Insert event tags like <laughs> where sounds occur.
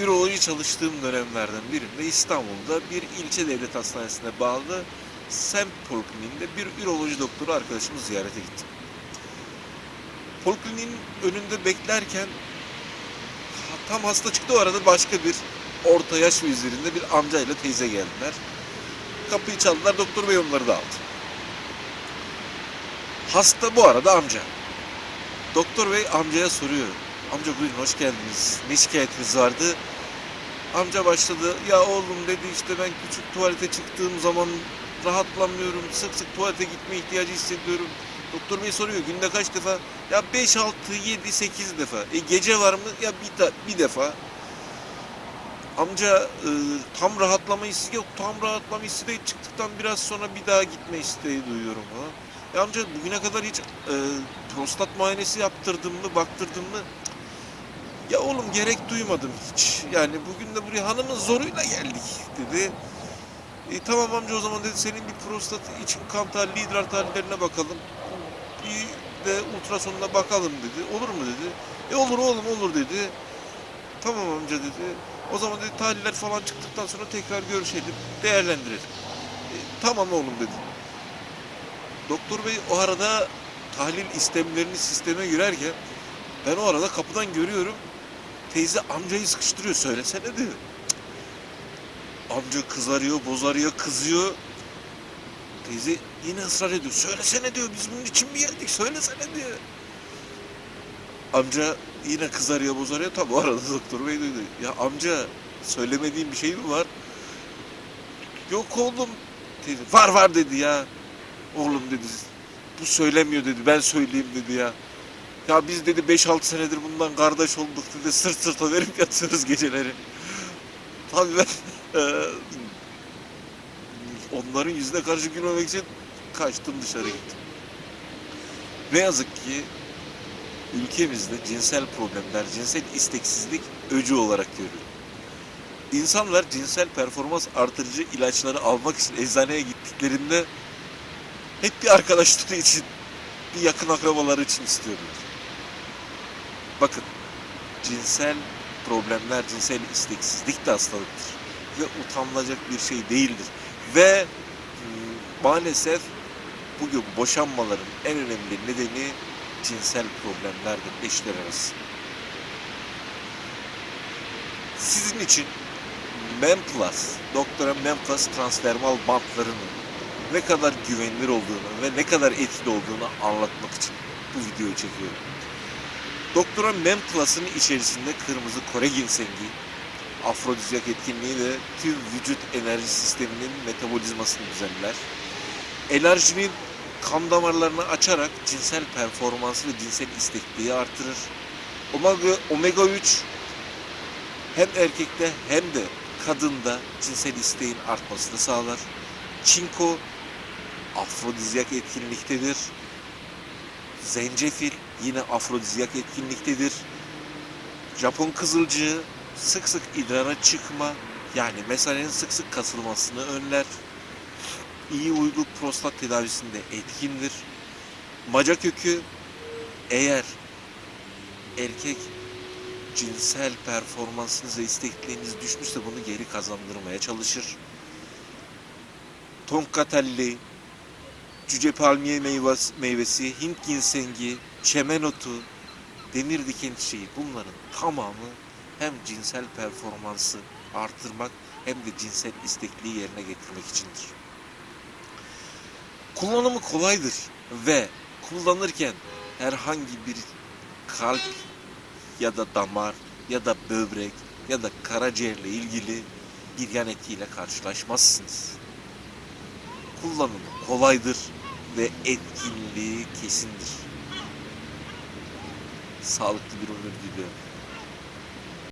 üroloji çalıştığım dönemlerden birinde İstanbul'da bir ilçe devlet hastanesine bağlı semt polikliniğinde bir üroloji doktoru arkadaşımı ziyarete gittim. Polikliniğin önünde beklerken tam hasta çıktı o arada başka bir orta yaş ve üzerinde bir amcayla teyze geldiler. Kapıyı çaldılar, doktor bey onları da aldı. Hasta bu arada amca. Doktor bey amcaya soruyor. Amca buyurun hoş geldiniz. Ne şikayetiniz vardı? Amca başladı. Ya oğlum dedi işte ben küçük tuvalete çıktığım zaman rahatlamıyorum. Sık sık tuvalete gitme ihtiyacı hissediyorum. Doktor bey soruyor günde kaç defa? Ya 5, 6, 7, 8 defa. E gece var mı? Ya bir, da, bir defa. Amca e, tam rahatlama hissi yok. Tam rahatlama hissi de çıktıktan biraz sonra bir daha gitme isteği duyuyorum. Ha. Ya amca bugüne kadar hiç e, prostat muayenesi yaptırdın mı, baktırdın mı? Ya oğlum gerek duymadım hiç. Yani bugün de buraya hanımın zoruyla geldik dedi. E, tamam amca o zaman dedi senin bir prostat için kan tahlili, idrar tahlillerine bakalım. Bir de ultrasonuna bakalım dedi. Olur mu dedi. E olur oğlum olur dedi. Tamam amca dedi. O zaman dedi tahliller falan çıktıktan sonra tekrar görüşelim, değerlendirelim. E, tamam oğlum dedi. Doktor bey o arada tahlil istemlerini sisteme girerken ben o arada kapıdan görüyorum teyze amcayı sıkıştırıyor söylesene diyor. Amca kızarıyor, bozarıyor, kızıyor. Teyze yine ısrar ediyor. Söylesene diyor biz bunun için mi geldik söylesene diyor. Amca yine kızarıyor, bozarıyor. Tabi o arada doktor bey duydu. Ya amca söylemediğim bir şey mi var? Yok oğlum. Teyze, var var dedi ya. Oğlum dedi. Bu söylemiyor dedi. Ben söyleyeyim dedi ya. Ya biz dedi 5-6 senedir bundan kardeş olduk dedi. Sırt sırta verip yatıyoruz geceleri. Tabii ben eee, <laughs> onların yüzüne karşı gülmemek için kaçtım dışarı gittim. Ne yazık ki ülkemizde cinsel problemler, cinsel isteksizlik öcü olarak görülüyor. İnsanlar cinsel performans artırıcı ilaçları almak için eczaneye gittiklerinde hep bir arkadaşları için, bir yakın akrabaları için istiyorlar. Bakın, cinsel problemler, cinsel isteksizlik de hastalıktır. Ve utanılacak bir şey değildir. Ve hmm, maalesef bugün boşanmaların en önemli nedeni cinsel problemlerdir eşler arası. Sizin için Memplus, Doktora Memplus transdermal bantlarının ne kadar güvenilir olduğunu ve ne kadar etkili olduğunu anlatmak için bu videoyu çekiyorum. Doktora Memplus'ın içerisinde kırmızı Kore ginsengi, afrodizyak etkinliği ve tüm vücut enerji sisteminin metabolizmasını düzenler. Enerjinin kan damarlarını açarak cinsel performansı ve cinsel istekliği artırır. Omega, omega 3 hem erkekte hem de kadında cinsel isteğin artmasını sağlar. Çinko afrodizyak etkinliktedir. Zencefil yine afrodizyak etkinliktedir. Japon kızılcığı sık sık idrara çıkma yani meselenin sık sık kasılmasını önler. İyi uygu prostat tedavisinde etkindir. Maca kökü eğer erkek cinsel performansınız ve istekliğiniz düşmüşse bunu geri kazandırmaya çalışır. Tonkatelli, cüce palmiye meyvesi, meyvesi, Hint ginsengi, çemen otu, demir diken çiçeği bunların tamamı hem cinsel performansı artırmak hem de cinsel istekliği yerine getirmek içindir. Kullanımı kolaydır ve kullanırken herhangi bir kalp ya da damar ya da böbrek ya da karaciğerle ilgili bir yan etkiyle karşılaşmazsınız. Kullanımı kolaydır ve etkinliği kesindir. Sağlıklı bir ömür diliyorum.